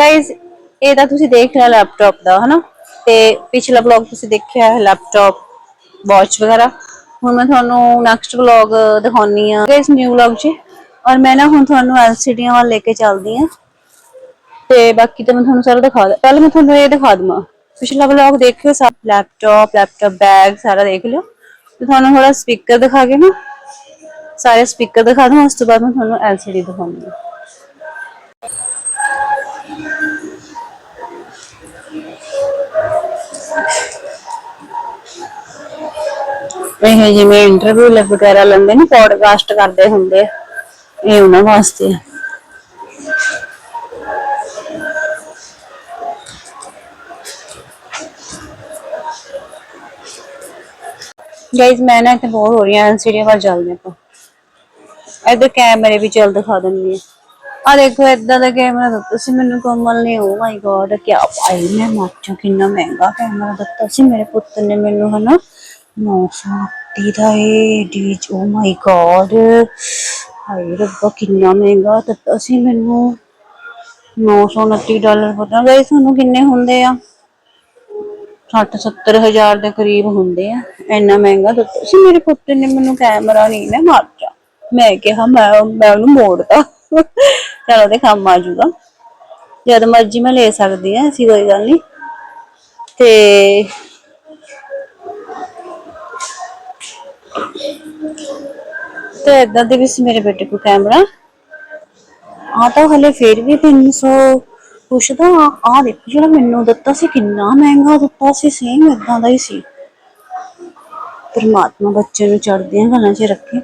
Guys ਇਹ ਤਾਂ ਤੁਸੀਂ ਦੇਖ ਲਿਆ ਲੈਪਟਾਪ ਦਾ, ਹਨਾ? ਤੇ ਪਿਛਲਾ ਵਲੌਗ ਤੁਸੀਂ ਦੇਖਿਆ ਹੈ ਲੈਪਟਾਪ ਵਾਚ ਵਗੈਰਾ? ਹੁਣ ਮੈਂ ਤੁਹਾਨੂੰ ਨੈਕਸਟ ਵਲੌਗ ਦਿਖਾਉਣੀ ਆ। ਗਾਇਜ਼ ਨਿਊ ਵਲੌਗ 'ਚ ਔਰ ਮੈਂ ਨਾ ਹੁਣ ਤੁਹਾਨੂੰ ਐਲਸੀਡੀਆਂ ਵੱਲ ਲੈ ਕੇ ਚੱਲਦੀ ਆ। ਤੇ ਬਾਕੀ ਤਾਂ ਮੈਂ ਤੁਹਾਨੂੰ ਸਾਰਾ ਦਿਖਾ ਦ ਪਹਿਲਾਂ ਮੈਂ ਤੁਹਾਨੂੰ ਇਹ ਦਿਖਾ ਦਵਾਂ। ਪਿਛਲਾ ਵਲੌਗ ਦੇਖਿਓ ਸਭ ਲੈਪਟਾਪ ਲੈਪਟਾਪ ਬੈਗ ਸਾਰਾ ਦੇਖ ਲਿਓ। ਤੇ ਤੁਹਾਨੂੰ ਥੋੜਾ ਸਪੀਕਰ ਦਿਖਾ ਕੇ ਨਾ, ਸਾਰੇ ਸਪੀਕਰ ਦਿਖਾ ਦਵਾਂ, ਉਸ ਤੋਂ ਬਾਅਦ ਮੈਂ ਤੁਹਾਨੂੰ ਐਲਸੀਡੀ ਦਿਖਾਉਂਗੀ। ਇਹ ਜਿਵੇਂ ਇੰਟਰਵਿਊ ਵਗੈਰਾ ਲੈਂਦੇ ਨੇ ਪੋਡਕਾਸਟ ਕਰਦੇ ਹੁੰਦੇ ਆ। ਇਹ ਉਹਨਾਂ ਵਾਸਤੇ ਆ। ਗਾਇਜ਼ ਮੈਂ ਨਾ ਇੱਥੇ ਬੋਰ ਹੋ ਰਹੀ ਹਾਂ ਐਲਸੀਡੀ ਵੱਲ ਚੱਲਦੇ ਆਪਾਂ। ਇੱਧਰ ਕੈਮਰੇ ਵੀ ਚੱਲ ਦਿਖਾ ਦਿੰਦੀ ਆ ਆ ਦੇਖੋ, ਇਦਾਂ ਦਾ ਕੈਮਰਾ ਦਿੱਤਾ ਸੀ ਮੈਨੂੰ, ਕੋਮਲ ਨੇ। ਓ ਮਾਈ ਗॉड ਕੀ ਭਾਈ ਮੈਂ ਮਾਚਾ ਕਿੰਨਾ ਮਹਿੰਗਾ ਕੈਮਰਾ ਦਿੱਤਾ ਸੀ ਮੇਰੇ ਪੁੱਤ ਨੇ ਮੈਨੂੰ, ਹਨਾ? 930 ਦਾ ਇਹ ਡੀ ਓ ਮਾਈ ਗॉड ਹਾਏ ਰੱਬਾ, ਕਿੰਨਾ ਮਹਿੰਗਾ ਦਿੱਤਾ ਸੀ ਮੈਨੂੰ। 929 ਡਾਲਰ ਪਤਾ ਗਏ ਤੁਹਾਨੂੰ, ਕਿੰਨੇ ਹੁੰਦੇ ਆ? 60 70 ਹਜ਼ਾਰ ਦੇ ਕਰੀਬ ਹੁੰਦੇ ਆ। ਇੰਨਾ ਮਹਿੰਗਾ ਦਿੱਤਾ ਸੀ ਮੇਰੇ ਪੁੱਤ ਨੇ, ਮੈਨੂੰ ਕੈਮਰਾ ਨਹੀਂ ਮੈਂ ਮਾਰ ਮੈਂ ਕਿਹਾ, ਮੈਂ ਮੈਂ ਉਹਨੂੰ ਮੋੜਦਾ। ਚਲੋ ਉਹਦੇ ਕੰਮ ਆ ਜਾਊਗਾ। ਜਦ ਮਰਜ਼ੀ ਮੈਂ ਲੈ ਸਕਦੀ ਆ, ਐਸੀ ਕੋਈ ਗੱਲ ਨਹੀਂ। ਤੇ ਤੇ ਇਦਾਂ ਦੇ ਵੀ ਸੀ ਮੇਰੇ ਬੇਟੇ ਕੋਲ ਕੈਮਰਾ। ਆ ਤਾਂ ਹਲੇ ਫੇਰ ਵੀ 300 ਕੁਛ ਦਾ ਆ ਦੇਖੋ ਜਿਹੜਾ ਮੈਨੂੰ ਦਿੱਤਾ ਸੀ ਕਿੰਨਾ ਮਹਿੰਗਾ ਦਿੱਤਾ ਸੀ ਸੇਮ ਇਦਾਂ ਦਾ ਹੀ ਸੀ। ਪਰਮਾਤਮਾ ਬੱਚੇ ਨੂੰ ਚੜ੍ਹਦੀਆਂ ਗੱਲਾਂ 'ਚ ਰੱਖੇ।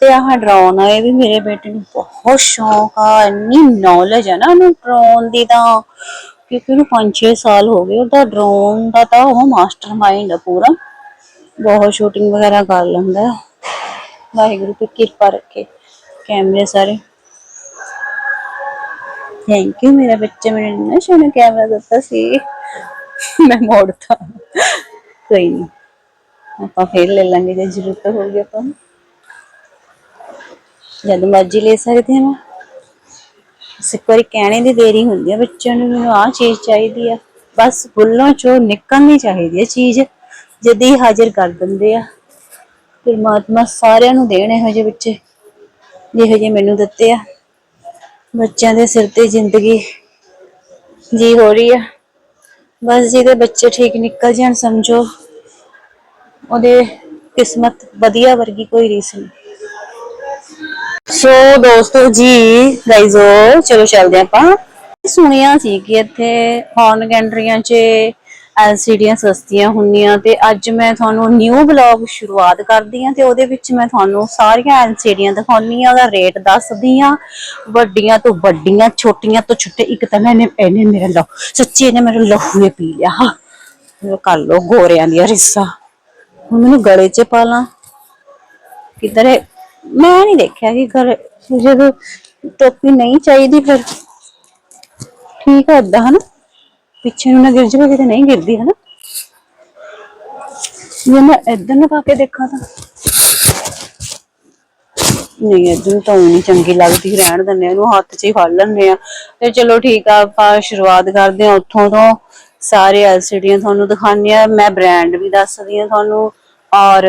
ਤੇ ਆਹ ਡਰੋਨ ਆ ਇਹ ਵੀ ਮੇਰੇ ਬੇਟੇ ਨੂੰ ਬਹੁਤ ਸ਼ੌਂਕ ਆ, ਇੰਨੀ ਨੌਲੇਜ ਆ ਨਾ ਉਹਨੂੰ ਡਰੋਨ ਦੀ ਤਾਂ। ਕਿਉਂਕਿ ਉਹਨੂੰ 5-6 ਸਾਲ ਹੋ ਗਏ, ਉਹਦਾ ਡਰੋਨ ਦਾ ਤਾਂ ਉਹ ਮਾਸਟਰ ਮਾਈਂਡ ਆ ਪੂਰਾ। ਬਹੁਤ ਸ਼ੂਟਿੰਗ ਵਗੈਰਾ ਕਰ ਲੈਂਦਾ। ਵਾਹਿਗੁਰੂ ਤੇ ਕਿਰਪਾ ਰੱਖੇ ਕੈਮਰੇ ਸਾਰੇ। ਥੈਂਕ ਯੂ ਮੇਰਾ ਬੱਚਾ ਮੈਨੂੰ ਇੰਨਾ ਸੋਹਣਾ ਕੈਮਰਾ ਦਿੱਤਾ ਸੀ। ਮੈਂ ਮੋੜਤਾ। ਕੋਈ ਨਹੀਂ ਆਪਾਂ ਫੇਰ ਲੈ ਲਾਂਗੇ ਜੇ ਜ਼ਰੂਰਤ ਹੋਊਗੀ ਆਪਾਂ ਨੂੰ। ਜਦ ਮਰਜ਼ੀ ਲੈ ਸਕਦੇ ਹਾਂ। ਬਸ ਇੱਕ ਵਾਰੀ ਕਹਿਣੇ ਦੀ ਦੇਰੀ ਹੁੰਦੀ ਹੈ ਬੱਚਿਆਂ ਨੂੰ ਮੈਨੂੰ ਆਹ ਚੀਜ਼ ਚਾਹੀਦੀ ਆ। ਬਸ ਬੁੱਲੋਂ ਚੋਂ ਨਿਕਲਣੀ ਚਾਹੀਦੀ ਹੈ ਚੀਜ਼। ਜਦ ਹੀ ਹਾਜ਼ਰ ਕਰ ਦਿੰਦੇ ਆ। ਪਰਮਾਤਮਾ ਸਾਰਿਆਂ ਨੂੰ ਦੇਣ ਇਹੋ ਜਿਹੇ ਬੱਚੇ ਜਿਹੋ ਜਿਹੇ ਮੈਨੂੰ ਦਿੱਤੇ ਆ। ਬੱਚਿਆਂ ਦੇ ਸਿਰ ਤੇ ਜ਼ਿੰਦਗੀ ਜੀ ਹੋ ਰਹੀ ਆ। ਬਸ ਜਿਹਦੇ ਬੱਚੇ ਠੀਕ ਨਿਕਲ ਜਾਣ ਸਮਝੋ ਉਹਦੇ ਕਿਸਮਤ ਵਧੀਆ ਵਰਗੀ ਕੋਈ ਰੀਸ ਨਹੀਂ। ਸੋ ਦੋਸਤੋ ਜੀ ਗਾਇਜ਼ੋ ਚਲੋ ਚੱਲਦੇ ਆਪਾਂ। ਸੁਣਿਆ ਸੀ ਕਿ ਇੱਥੇ ਹੌਰਨ ਕੰਟਰੀਆਂ 'ਚ ਐਲਸੀਡੀਆਂ ਸਸਤੀਆਂ ਹੁੰਦੀਆਂ ਤੇ ਅੱਜ ਮੈਂ ਤੁਹਾਨੂੰ ਨਿਊ ਵਲੌਗ ਸ਼ੁਰੂਆਤ ਕਰਦੀ ਹਾਂ ਤੇ ਉਹਦੇ ਵਿੱਚ ਮੈਂ ਤੁਹਾਨੂੰ ਸਾਰੀਆਂ ਐਲਸੀਡੀਆਂ ਦਿਖਾਉਣੀ ਆ ਉਹਦਾ ਰੇਟ ਦੱਸਦੀ ਆ ਵੱਡੀਆਂ ਤੋਂ ਵੱਡੀਆਂ, ਛੋਟੀਆਂ ਤੋਂ ਛੋਟੇ, ਇੱਕ ਤਾਂ ਇਹਨੇ ਇਹਨੇ ਮੇਰਾ ਲਹੂ ਸੱਚੀ ਇਹਨੇ ਮੇਰਾ ਲਹੂ ਹੀ ਪੀ ਲਿਆ। ਹਾਂ ਕਰ ਲੋ ਗੋਰਿਆਂ ਦੀਆਂ ਰਿਸਾ। ਹੁਣ ਮੈਨੂੰ ਗਲੇ 'ਚ ਪਾ ਲਾਂ। ਕਿਧਰ ਮੈਂ ਨਹੀਂ ਦੇਖਿਆ ਕਿ ਘਰ, ਜਦੋਂ ਟੋਪੀ ਨਹੀਂ ਚਾਹੀਦੀ ਫਿਰ ਠੀਕ ਹੈ ਏਦਾਂ, ਹਨਾ? ਪਿੱਛੇ ਨੂੰ ਨਾ ਗਿਰ ਜਾਵੇ, ਕਿਤੇ ਨਹੀਂ ਗਿਰਦੀ, ਹਨਾ? ਜੇ ਮੈਂ ਏਦਾਂ ਨੂੰ ਪਾ ਕੇ ਦੇਖਾਂ ਤਾਂ। ਨਹੀਂ ਏਦਾਂ ਤਾਂ ਊਂ ਨਹੀਂ ਚੰਗੀ ਲੱਗਦੀ, ਰਹਿਣ ਦਿੰਦੇ ਇਹਨੂੰ ਹੱਥ 'ਚ ਹੀ ਫੜ ਲੈਂਦੇ ਆ। ਤੇ ਚਲੋ ਠੀਕ ਆ, ਆਪਾਂ ਸ਼ੁਰੂਆਤ ਕਰਦੇ ਆ ਉੱਥੋਂ ਤੋਂ। ਸਾਰੇ ਐਲਸੀਡੀਆਂ ਤੁਹਾਨੂੰ ਦਿਖਾਉਂਦੇ ਆ, ਮੈਂ ਬ੍ਰਾਂਡ ਵੀ ਦੱਸਦੀ ਆ ਤੁਹਾਨੂੰ। ਔਰ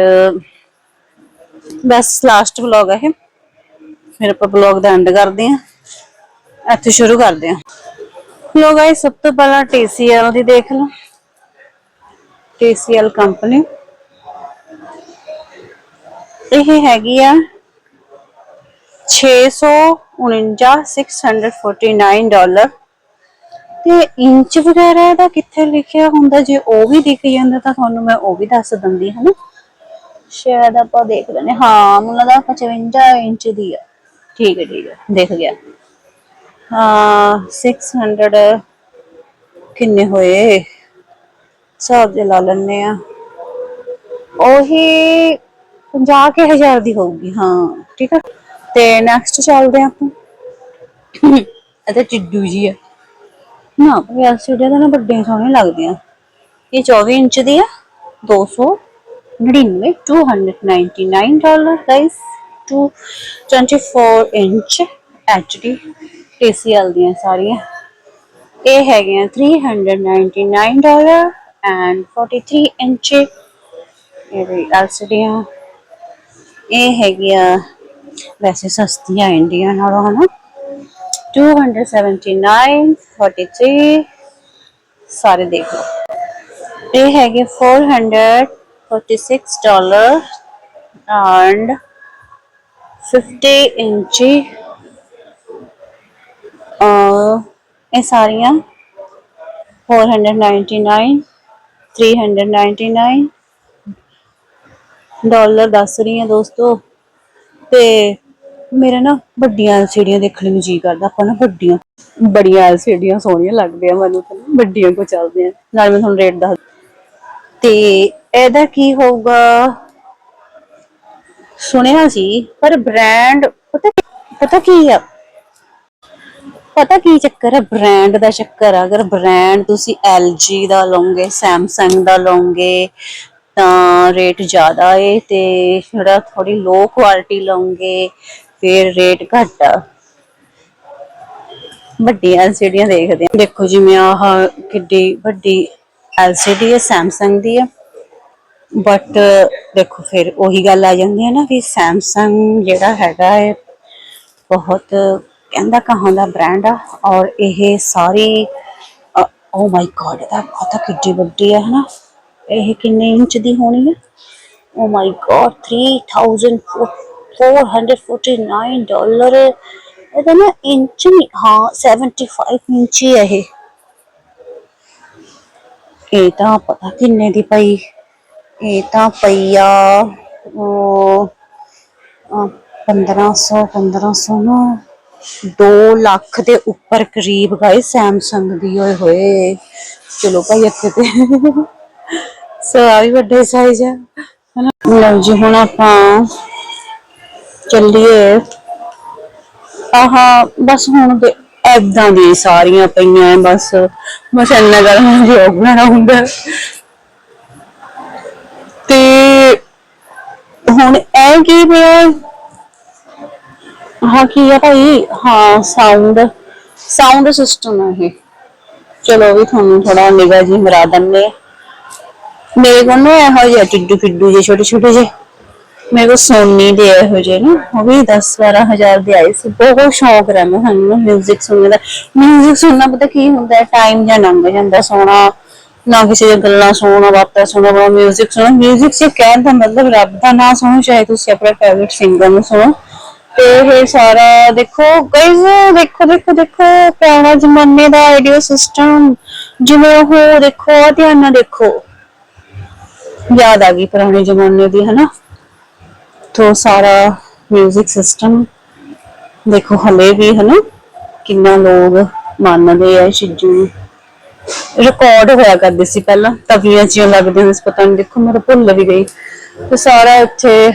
ਬਸ ਲਾਸਟ ਵਲੌਗ ਹੈ ਫਿਰ ਆਪਾਂ ਵਲੌਗ ਦਾ ਐਂਡ ਕਰਦੇ ਆ ਇੱਥੇ ਸ਼ੁਰੂ ਕਰਦੇ ਆ ਲੋ ਗਾਇਸ ਸਭ ਤੋਂ ਪਹਿਲਾਂ TCL ਦੀ ਦੇਖ ਲਓ। TCL ਕੰਪਨੀ ਇਹ ਹੈਗੀ ਆ 649 ਡਾਲਰ ਤੇ ਇੰਚ ਵਗੈਰਾ ਦਾ ਕਿੱਥੇ ਲਿਖਿਆ ਹੁੰਦਾ? ਜੇ ਉਹ ਵੀ ਦਿਖ ਜਾਂਦਾ ਤਾਂ ਤੁਹਾਨੂੰ ਮੈਂ ਉਹ ਵੀ ਦੱਸ ਦਿੰਦੀ ਹਾਂ ਸ਼ਾਇਦ ਆਪਾਂ ਦੇਖ ਲੈਨੇ ਹਾਂ। ਮੈਨੂੰ ਦਾ 55 ਇੰਚ ਦੀ ਆ। ਠੀਕ ਹੈ ਠੀਕ ਹੈ। ਦੇਖ ਗਿਆ। 600 ਕਿੰਨੇ ਹੋਏ? ਹਿਸਾਬ ਦੇ ਲਾ ਲੈਣੇ ਆ ਉਹੀ 50 ਕੇ ਹਜ਼ਾਰ ਦੀ ਹੋਊਗੀ ਹਾਂ ਠੀਕ ਹੈ ਤੇ ਨੈਕਸਟ ਚੱਲਦੇ ਆ ਆਪਾਂ। ਇਹ ਤਾਂ ਚਿੱਡੂ ਜੀ ਆ। ਨਾ ਪਰ ਐਲਸੀਡੀ ਤਾਂ ਨਾ ਵੱਡੀਆਂ ਸੋਹਣੀਆਂ ਲੱਗਦੀਆਂ। ਇਹ 24 ਇੰਚ ਦੀ ਆ 299 299 dollar guys 224 inch HD TCL ਦੀਆਂ ਸਾਰੀਆਂ। ਇਹ ਹੈਗੀਆਂ ਆ 399 ਡਾਲਰ ਐਂਡ 43 ਇੰਚ ਇਹਦੀ LCD ਆ ਇਹ ਹੈਗੀ ਆ ਵੈਸੇ ਸਸਤੀਆਂ ਇੰਡੀਆ ਨਾਲੋਂ, ਹਨਾ। 279 43 ਸਾਰੇ ਦੇਖ ਲਓ। ਇਹ ਹੈਗੇ 446 ਡਾਲਰ ਐਂਡ 50 ਇੰਚੀ ਇਹ ਸਾਰੀਆਂ 499 399 ਡਾਲਰ ਦੱਸ ਰਹੀ ਹਾਂ ਦੋਸਤੋ। ਤੇ ਮੇਰਾ ਨਾ ਵੱਡੀਆਂ ਐਲਸੀਡੀਆਂ ਦੇਖਣ ਨੂੰ ਜੀ ਕਰਦਾ, ਆਪਾਂ ਨਾ ਵੱਡੀਆਂ, ਬੜੀਆਂ ਐਲਸੀਡੀਆਂ ਸੋਹਣੀਆਂ ਲੱਗਦੀਆਂ ਮੈਨੂੰ ਤਾਂ, ਵੱਡੀਆਂ ਕੋ ਚੱਲਦੇ ਆ ਨਾਲ ਮੈਂ ਤੁਹਾਨੂੰ ਰੇਟ ਦੱਸ ਤੇ ਇਹਦਾ ਕੀ ਹੋਊਗਾ? ਸੁਣਿਆ ਸੀ, ਪਰ ਬ੍ਰਾਂਡ ਪਤਾ ਪਤਾ ਕੀ ਆ? ਪਤਾ ਕੀ ਚੱਕਰ ਹੈ? ਬ੍ਰਾਂਡ ਦਾ ਚੱਕਰ ਆ। ਅਗਰ ਬ੍ਰਾਂਡ ਤੁਸੀਂ LG ਦਾ ਲਓਗੇ, Samsung ਦਾ ਲਓਗੇ, ਤਾਂ ਰੇਟ ਜ਼ਿਆਦਾ ਏ ਤੇ ਜਿਹੜਾ ਥੋੜੀ ਲੋ ਕੁਆਲਿਟੀ ਲਓਗੇ, ਫਿਰ ਰੇਟ ਘੱਟ ਆ। ਵੱਡੀਆਂ LCDਆਂ ਦੇਖਦੇ ਆ। ਦੇਖੋ ਜਿਵੇਂ ਆਹ ਕਿੱਡੀ ਵੱਡੀ LCD ਹੈ Samsung ਦੀ ਆ। ਬਟ ਦੇਖੋ ਫਿਰ ਉਹੀ ਗੱਲ ਆ ਜਾਂਦੀ ਹੈ ਨਾ ਵੀ Samsung ਜਿਹੜਾ ਹੈਗਾ ਹੈ ਬਹੁਤ ਕਹਿੰਦਾ ਕਹਾਂ ਦਾ ਬ੍ਰਾਂਡ ਆ ਔਰ ਇਹ ਸਾਰੀ ਓ ਮਾਈ ਗॉड ਇਹਦਾ ਪਤਾ ਕਿੱਡੀ ਵੱਡੀ ਹੈ ਹਨਾ? ਇਹ ਕਿੰਨੇ ਇੰਚ ਦੀ ਹੋਣੀ ਹੈ ਓ ਮਾਈ ਗॉड 3449 ਡਾਲਰ ਇਹਦਾ ਨਾ ਇੰਚ ਨਹੀਂ ਹਾਂ 75 ਇੰਚ ਹੀ ਹੈ ਇਹ। ਇਹ ਤਾਂ ਪਤਾ ਕਿੰਨੇ ਦੀ ਪਈ। ਇਹ ਤਾਂ ਪਈ ਆ ਉਹ, ਅਹ, 1500 1500 ਨਾ। 2 ਲੱਖ ਦੇ ਉੱਪਰ ਕਰੀਬ ਗਏ ਸੈਮਸੰਗ ਦੀ ਓਏ ਹੋਏ। ਚਲੋ ਭਾਈ ਇੱਥੇ ਤੇ। ਸੋ ਆ ਵੀ ਵੱਡੇ ਸਾਈਜ਼ ਆ। ਲਓ ਜੀ, ਹੁਣ ਆਪਾਂ ਚੱਲੀਏ। ਆਹ, ਬਸ ਹੁਣ ਤੇ ਏਦਾਂ ਦੀ ਸਾਰੀਆਂ ਪਈਆਂ ਬਸ। ਬਸ ਇੰਨਾ ਗੱਲ ਮੈਂ ਜੋਗ ਬਣਾਉਣਾ ਹੁੰਦਾ। ਤੇ ਹੁਣ ਇਹ ਕੀ ਪਿਆ? ਹਾਂ ਕੀ ਹੈ ਭਾਈ ਹਾਂ ਸਾਊਂਡ ਸਾਊਂਡ ਸਿਸਟਮ ਹੈ ਇਹ ਚਲੋ ਵੀ ਤੁਹਾਨੂੰ ਥੋੜਾ ਨਿਗਾਹ ਜੀ ਮਰਾ ਦਿੰਨੇ ਮੇਰੇ ਕੋਲ ਨਾ ਇਹੋ ਜਿਹੇ ਟਿੱਡੂ ਫਿੱਡੂ ਜਿਹੇ ਛੋਟੇ ਛੋਟੇ ਜਿਹੇ ਮੇਰੇ ਕੋਲ ਸੋਨੀ ਦੇ ਇਹੋ ਜਿਹੇ ਨਾ ਉਹ ਵੀ 10 12 ਹਜ਼ਾਰ ਦੇ ਆਏ ਸੀ ਬਹੁਤ ਸ਼ੌਕ ਰਹਿੰਦਾ ਸਾਨੂੰ 뮤직 ਸੁਣਨ ਦਾ 뮤직 ਸੁਣਨਾ ਪਤਾ ਕੀ ਹੁੰਦਾ ਹੈ ਟਾਈਮ ਜਾਂ ਲੰਘ ਜਾਂਦਾ ਸੋਣਾ ਨਾ ਕਿਸੇ ਦੀਆਂ ਗੱਲਾਂ ਸੁਣਨਾ ਬਾਤਾਂ ਸੁਣਨਾ ਬੜਾ 뮤직 ਸੁਣਨਾ 뮤직 ਸੇ ਕਹਿਣ ਦਾ ਮਤਲਬ ਰੱਬ ਦਾ ਨਾਮ ਸੁਣੋ ਚਾਹੇ ਤੁਸੀਂ ਆਪਣੇ ਫੇਵਰਿਟ ਸਿੰਗਰ ਨੂੰ ਸੁਣੋ ਤੇ ਇਹ ਸਾਰਾ ਦੇਖੋ ਗਾਇਜ਼ ਦੇਖੋ ਦੇਖੋ ਦੇਖੋ, ਪੁਰਾਣਾ ਜ਼ਮਾਨੇ ਦਾ ਆਡੀਓ ਸਿਸਟਮ ਜਿਵੇਂ ਉਹ ਦੇਖੋ ਧਿਆਨ ਨਾਲ ਦੇਖੋ। ਯਾਦ ਆ ਗਈ ਪੁਰਾਣੇ ਜ਼ਮਾਨੇ ਦੀ, ਹਨਾ? ਤੋਂ ਸਾਰਾ 뮤직 ਸਿਸਟਮ ਦੇਖੋ, ਹਲੇ ਵੀ, ਹਨਾ? ਕਿੰਨਾ ਲੋਕ ਮੰਨਦੇ ਆ ਸ਼ਿਜੂ ਨੂੰ। ਰਿਕਾਰਡ ਹੋਇਆ ਕਰਦੇ ਸੀ ਪਹਿਲਾਂ, ਤਵੀਆਂ ਜਿਹੀਆਂ ਲੱਗਦੀਆਂ ਸੀ, ਪਤਾ ਨਹੀਂ ਦੇਖੋ, ਮੇਰਾ ਭੁੱਲ ਵੀ ਗਈ। ਤੇ ਸਾਰਾ ਇੱਥੇ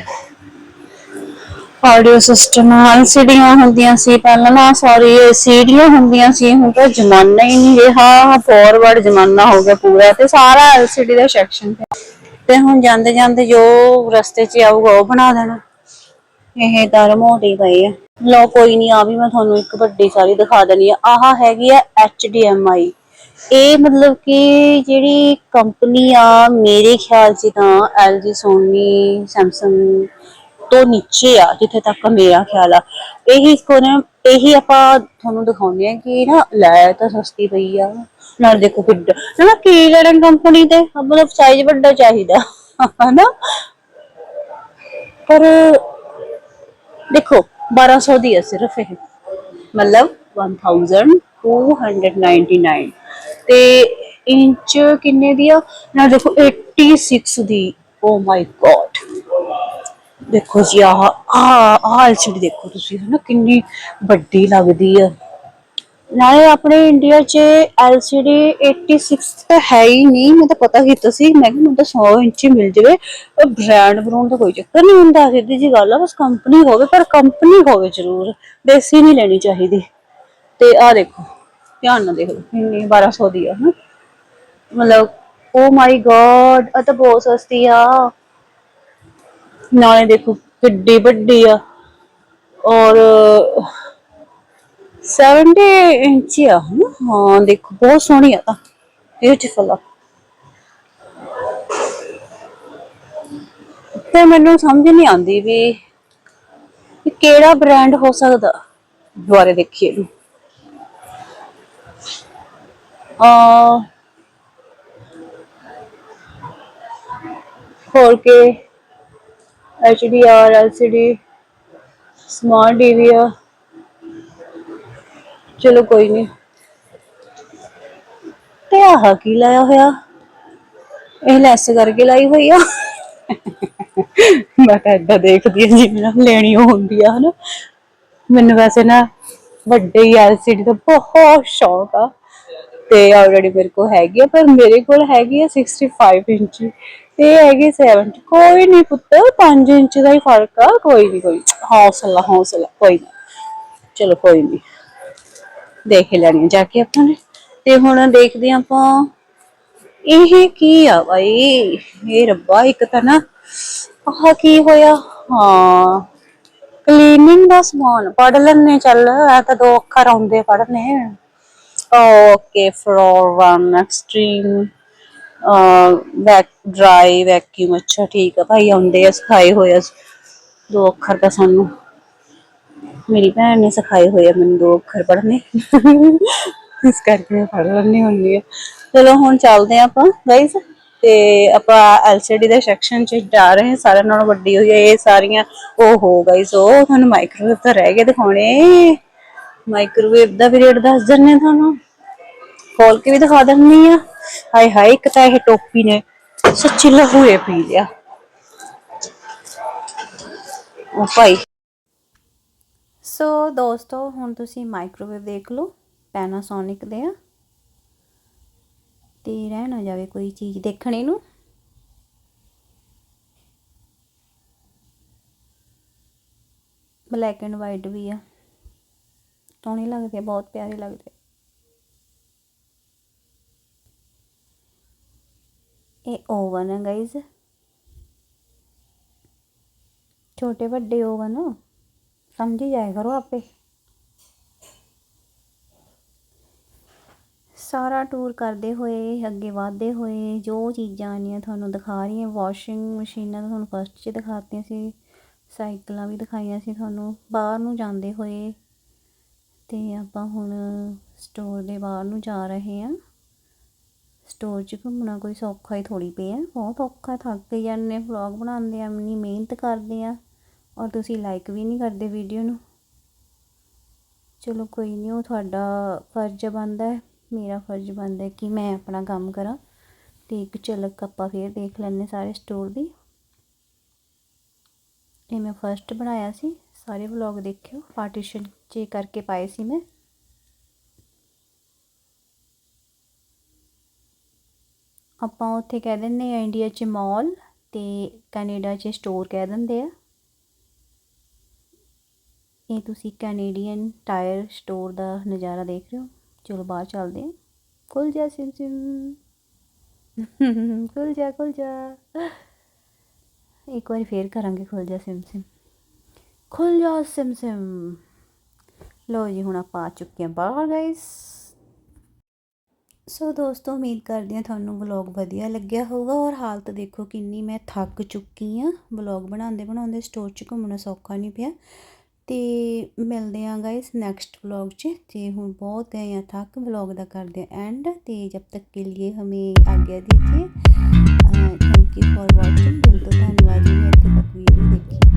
ਆਡੀਓ ਸਿਸਟਮ ਐਲਸੀਡੀਆਂ ਹੁੰਦੀਆਂ ਸੀ ਪਹਿਲਾਂ ਨਾ ਸੌਰੀ ਸੀਡੀਆਂ ਹੁੰਦੀਆਂ ਸੀ, ਹੁਣ ਤਾਂ ਜ਼ਮਾਨਾ ਹੀ ਨਹੀਂ ਰਿਹਾ ਫਾਰਵਰਡ ਜ਼ਮਾਨਾ ਹੋ ਗਿਆ ਪੂਰਾ ਤੇ ਸਾਰਾ ਐਲਸੀਡੀ ਦਾ ਸੈਕਸ਼ਨ ਤੇ। ਹੁਣ ਜਾਂਦੇ ਜਾਂਦੇ ਜੋ ਰਸਤੇ 'ਚ ਆਊਗਾ, ਉਹ ਬਣਾ ਦੇਣਾ। ਇਹ ਤਾਂ ਰਿਮੋਟ ਪਈ ਆ। ਲੋ ਕੋਈ ਨਹੀਂ, ਆ ਵੀ ਮੈਂ ਤੁਹਾਨੂੰ ਇੱਕ ਵੱਡੀ ਸਾਰੀ ਦਿਖਾ ਦੇਣੀ ਆ ਆਹ ਹੈਗੀ ਆ HDMI ਇਹ ਮਤਲਬ ਕਿ ਜਿਹੜੀ ਕੰਪਨੀ ਆ, ਮੇਰੇ ਖਿਆਲ 'ਚ ਤਾਂ LG Sony, Samsung ਤੋਂ ਨੀਚੇ ਆ, ਜਿੱਥੇ ਤੱਕ ਮੇਰਾ ਖਿਆਲ ਆ। ਇਹੀ ਕੋਨੇ ਇਹੀ ਆਪਾਂ ਤੁਹਾਨੂੰ ਦਿਖਾਉਂਦੇ ਆ ਕਿ ਨਾ ਲੈ ਤਾਂ ਸਸਤੀ ਪਈ ਆ। ਨਾਲ ਦੇਖੋ ਕਿੱਡਾ ਨਾ ਕੀ ਲੈਣ ਕੰਪਨੀ ਤੇ? ਮਤਲਬ ਸਾਈਜ਼ ਵੱਡਾ ਚਾਹੀਦਾ, ਹਨਾ? ਪਰ ਦੇਖੋ 1200 ਦੀ ਹੈ ਸਿਰਫ ਇਹ। ਮਤਲਬ 1299 ਤੇ ਇੰਚ ਕਿੰਨੇ ਦੀ ਆ? ਨਾ ਦੇਖੋ 86 ਦੀ ਓ ਮਾਈ ਗॉड ਦੇਖੋ ਜੀ, ਆਹ ਆਹ ਆਹ ਐਲਸੀਡੀ ਦੇਖੋ ਤੁਸੀਂ, ਹਨਾ, ਕਿੰਨੀ ਵੱਡੀ ਲੱਗਦੀ ਆ। ਨਾਲੇ ਆਪਣੇ ਇੰਡੀਆ 'ਚ LCD 86 ਤਾਂ ਹੈ ਹੀ ਨਹੀਂ ਮੈਂ ਤਾਂ ਪਤਾ ਕੀਤਾ ਸੀ ਮੈਂ ਕਿਹਾ ਮੈਨੂੰ ਤਾਂ 100 ਇੰਚ ਮਿਲ ਜਾਵੇ। ਉਹ ਬ੍ਰਾਂਡ ਬਰੂੰਡ ਦਾ ਕੋਈ ਚੱਕਰ ਨਹੀਂ ਹੁੰਦਾ, ਸਿੱਧੀ ਜੀ ਗੱਲ ਆ, ਬਸ ਕੰਪਨੀ ਹੋਵੇ, ਪਰ ਕੰਪਨੀ ਹੋਵੇ ਜ਼ਰੂਰ, ਦੇਸੀ ਨਹੀਂ ਲੈਣੀ ਚਾਹੀਦੀ। ਤੇ ਆਹ ਦੇਖੋ, ਧਿਆਨ ਨਾਲ ਦੇਖੋ ਲਓ ਕਿੰਨੀ 1200 ਦੀ ਆ, ਹਨਾ। ਮਤਲਬ ਓ ਮਾਈ ਗॉड ਆ ਤਾਂ ਬਹੁਤ ਸਸਤੀ ਆ। ਨਾਲੇ ਦੇਖੋ ਕਿੱਡੀ ਵੱਡੀ ਆ। ਔਰ 70 ਇੰਚ ਆ। ਹਨਾ? ਹਾਂ, ਦੇਖੋ ਬਹੁਤ ਸੋਹਣੀ ਆ ਤਾਂ। ਬਿਊਟੀਫੁਲ ਆ। ਤੇ ਮੈਨੂੰ ਸਮਝ ਨਹੀਂ ਆਉਂਦੀ ਵੀ ਵੀ ਕਿਹੜਾ ਬ੍ਰਾਂਡ ਹੋ ਸਕਦਾ? ਦੁਆਰੇ ਦੇਖੀਏ। ਨੂੰ ਆ, ਹੋਰ ਕੇ? HDR LCD ਸਮਾਰਟ ਟੀਵੀ ਆ ਚਲੋ ਕੋਈ ਨਹੀਂ ਤੇ ਆਹ ਕੀ ਲਾਇਆ ਹੋਇਆ? ਇਹ ਲੈਸ ਕਰਕੇ ਲਾਈ ਹੋਈ ਆ। ਮੈਂ ਤਾਂ ਏਦਾਂ ਦੇਖਦੀ ਹਾਂ ਜਿਵੇਂ ਨਾ ਲੈਣੀ ਹੁੰਦੀ ਆ, ਹਨਾ। ਮੈਨੂੰ ਵੈਸੇ ਨਾ ਵੱਡੇ LCD ਦਾ ਬਹੁਤ ਸ਼ੌਕ ਆ। ਤੇ ਆਲਰੇਡੀ ਮੇਰੇ ਕੋਲ ਹੈਗੀ ਆ, ਪਰ ਮੇਰੇ ਕੋਲ ਹੈਗੀ ਆ 65 ਇੰਚ। ਤੇ ਹੈਗੀ 70 ਕੋਈ ਨਹੀਂ ਪੁੱਤ 5 ਇੰਚ ਦਾ ਹੀ ਫ਼ਰਕ ਆ, ਕੋਈ ਨਹੀਂ ਕੋਈ ਹੌਸਲਾ ਹੌਸਲਾ, ਕੋਈ ਨਾ। ਚਲੋ ਕੋਈ ਨਹੀਂ ਦੇਖ ਲੈਣੀ ਜਾ ਕੇ ਆਪਾਂ ਨੇ। ਤੇ ਹੁਣ ਦੇਖਦੇ ਆਪਾਂ, ਇਹ ਕੀ ਆ ਬਾਈ? ਇਹ ਰੱਬਾ, ਇੱਕ ਤਾਂ ਨਾ ਆਹ ਕੀ ਹੋਇਆ? ਹਾਂ ਕਲੀਨਿੰਗ ਦਾ ਸਮਾਨ ਪੜ ਲੈਣੇ ਚੱਲ ਆ ਤਾਂ ਦੋ ਅੱਖਰ ਆਉਂਦੇ ਪੜਨੇ okay floor one extreme vac dry vacuum ਅੱਛਾ, ਠੀਕ ਆ ਭਾਈ, ਆਉਂਦੇ ਆ, ਸਿਖਾਏ ਹੋਏ ਆ। ਦੋ ਅੱਖਰ ਤਾਂ ਸਾਨੂੰ ਮੇਰੀ ਭੈਣ ਨੇ ਸਿਖਾਏ ਹੋਏ ਆ, ਮੈਨੂੰ ਦੋ ਅੱਖਰ ਪੜ੍ਹਨੇ। ਇਸ ਕਰਕੇ ਮੈਂ ਪੜ੍ਹ ਲੈਣੀ ਹੁੰਦੀ ਆ। ਚਲੋ, ਹੁਣ ਚੱਲਦੇ ਆ ਆਪਾਂ ਗਾਇਸ ਤੇ ਆਪਾਂ LCD ਦੇ ਸੈਕਸ਼ਨ 'ਚ ਜਾ ਰਹੇ ਹਾਂ, ਸਾਰਿਆਂ ਨਾਲੋਂ ਵੱਡੀ ਹੋਈ ਹੈ ਇਹ ਸਾਰੀਆਂ। ਹੋ ਗਾਇਸ ਉਹ ਤੁਹਾਨੂੰ ਮਾਈਕ੍ਰੋਵੇਵ ਤਾਂ ਰਹਿ ਗਏ ਦਿਖਾਉਣੇ। ਮਾਈਕ੍ਰੋਵੇਵ ਦਾ ਵੀ ਦੱਸ ਦਿੰਨੇ ਤੁਹਾਨੂੰ। ਖੋਲ ਕੇ ਵੀ ਦਿਖਾ ਦਿੰਨੀ ਆ। ਹਾਏ ਹਾਏ, ਇੱਕ ਤਾਂ ਇਹ ਟੋਪੀ ਨੇ ਸੱਚੀ ਲਹੂਏ ਪੀ ਲਿਆ। ਉਹ ਭਾਈ। ਸੋ ਦੋਸਤੋ, ਹੁਣ ਤੁਸੀਂ ਮਾਈਕ੍ਰੋਵੇਵ ਦੇਖ ਲਓ ਪੈਨਾਸੋਨਿਕ ਦੇ ਆ। ਤੇ ਰਹਿ ਨਾ ਜਾਵੇ ਕੋਈ ਚੀਜ਼ ਦੇਖਣੇ ਨੂੰ। ਬਲੈਕ ਐਂਡ ਵਾਈਟ ਵੀ ਆ। ਸੋਹਣੇ ਲੱਗਦੇ ਆ ਬਹੁਤ ਪਿਆਰੇ ਲੱਗਦੇ। ਇਹ ਓਵਨ ਹੈ ਗਾਇਜ਼ ਛੋਟੇ ਵੱਡੇ ਓਵਨ। ਸਮਝੀ ਜਾਇਆ ਕਰੋ ਆਪੇ। ਸਾਰਾ ਟੂਰ ਕਰਦੇ ਹੋਏ, ਅੱਗੇ ਵਧਦੇ ਹੋਏ, ਜੋ ਚੀਜ਼ਾਂ ਆਈਆਂ ਤੁਹਾਨੂੰ ਦਿਖਾ ਰਹੀ ਹਾਂ ਵਾਸ਼ਿੰਗ ਮਸ਼ੀਨਾਂ ਤਾਂ ਤੁਹਾਨੂੰ ਫਸਟ 'ਚ ਦਿਖਾਤੀਆਂ ਸੀ ਸਾਈਕਲਾਂ ਵੀ ਦਿਖਾਈਆਂ ਸੀ ਤੁਹਾਨੂੰ, ਬਾਹਰ ਨੂੰ ਜਾਂਦੇ ਹੋਏ। ਤੇ ਆਪਾਂ ਹੁਣ ਸਟੋਰ ਦੇ ਬਾਹਰ ਨੂੰ ਜਾ ਰਹੇ ਹਾਂ। ਸਟੋਰ 'ਚ ਘੁੰਮਣਾ ਕੋਈ ਸੌਖਾ ਹੀ ਥੋੜੀ ਪਿਆ ਬਹੁਤ ਔਖਾ, ਥੱਕ ਜਾਂਦੇ ਵਲੌਗ ਬਣਾਉਂਦੇ ਆ, ਇੰਨੀ ਮਿਹਨਤ ਕਰਦੇ ਆ ਔਰ ਤੁਸੀਂ ਲਾਈਕ ਵੀ ਨਹੀਂ ਕਰਦੇ ਵੀਡੀਓ ਨੂੰ। ਚਲੋ ਕੋਈ ਨਹੀਂ, ਉਹ ਤੁਹਾਡਾ ਫਰਜ਼ ਬਣਦਾ ਹੈ, ਮੇਰਾ ਫਰਜ਼ ਬਣਦਾ ਹੈ ਕਿ ਮੈਂ ਆਪਣਾ ਕੰਮ ਕਰਾਂ ਤੇ ਇੱਕ ਝਲਕ ਆਪਾਂ ਫੇਰ ਦੇਖ ਲੈਂਦੇ ਸਾਰੇ ਸਟੋਰ ਦੀ। ਇਹ ਮੈਂ ਫਰਸਟ ਬਣਾਇਆ ਸੀ, ਸਾਰੇ ਵਲੌਗ ਦੇਖਿਓ ਪਾਰਟੀਸ਼ਨ 'ਚ ਕਰਕੇ ਪਾਏ ਸੀ ਮੈਂ। ਆਪਾਂ ਉੱਥੇ ਕਹਿ ਦਿੰਦੇ ਆ ਇੰਡੀਆ 'ਚ ਮਾਲ ਤੇ ਕੈਨੇਡਾ 'ਚ ਸਟੋਰ ਕਹਿ ਦਿੰਦੇ ਆ। ਇਹ ਤੁਸੀਂ ਕੈਨੇਡੀਅਨ ਟਾਇਰ ਸਟੋਰ ਦਾ ਨਜ਼ਾਰਾ ਦੇਖ ਰਹੇ ਹੋ। ਚਲੋ ਬਾਹਰ ਚੱਲਦੇ ਹਾਂ। ਖੁੱਲ ਜਾ ਸਿਮ ਸਿਮ। ਖੁੱਲ ਜਾ ਖੁੱਲ ਜਾ। ਇੱਕ ਵਾਰੀ ਫੇਰ ਕਰਾਂਗੇ ਖੁੱਲ ਜਾ ਸਿਮ ਸਿਮ। ਖੁੱਲ ਜਾ ਸਿਮ ਸਿਮ। ਲੋ ਜੀ, ਹੁਣ ਆਪਾਂ ਆ ਚੁੱਕੇ ਹਾਂ ਬਾਹਰ ਗਾਇਸ ਸੋ ਦੋਸਤੋ, ਉਮੀਦ ਕਰਦੀ ਹਾਂ ਤੁਹਾਨੂੰ ਵਲੌਗ ਵਧੀਆ ਲੱਗਿਆ ਹੋਊਗਾ ਔਰ ਹਾਲਤ ਦੇਖੋ ਕਿੰਨੀ ਮੈਂ ਥੱਕ ਚੁੱਕੀ ਆ ਵਲੌਗ ਬਣਾਉਂਦੇ ਬਣਾਉਂਦੇ ਸਟੋਰ 'ਚ ਘੁੰਮਣਾ ਸੌਖਾ ਨਹੀਂ ਪਿਆ। ਤੇ ਮਿਲਦੇ ਆਂ ਗਾਇਸ ਨੈਕਸਟ ਵਲੌਗ 'ਚ। ਤੇ ਹੁਣ ਬਹੁਤ ਹੈ ਜਾਂ ਥੱਕ ਵਲੌਗ ਦਾ ਕਰਦੇ ਆ ਐਂਡ ਤੇ ਜਬ ਤੱਕ ਕੇ ਲਈ ਹਮੇ ਆਗਿਆ ਦੇਖੀਏ ਥੈਂਕ ਯੂ ਫॉर ਵਾਚਿੰਗ ਦਿਲ ਤੋਂ ਧੰਨਵਾਦ ਜੀ ਇੱਥੇ ਤੱਕ ਵੀਡੀਓ ਦੇਖੀ।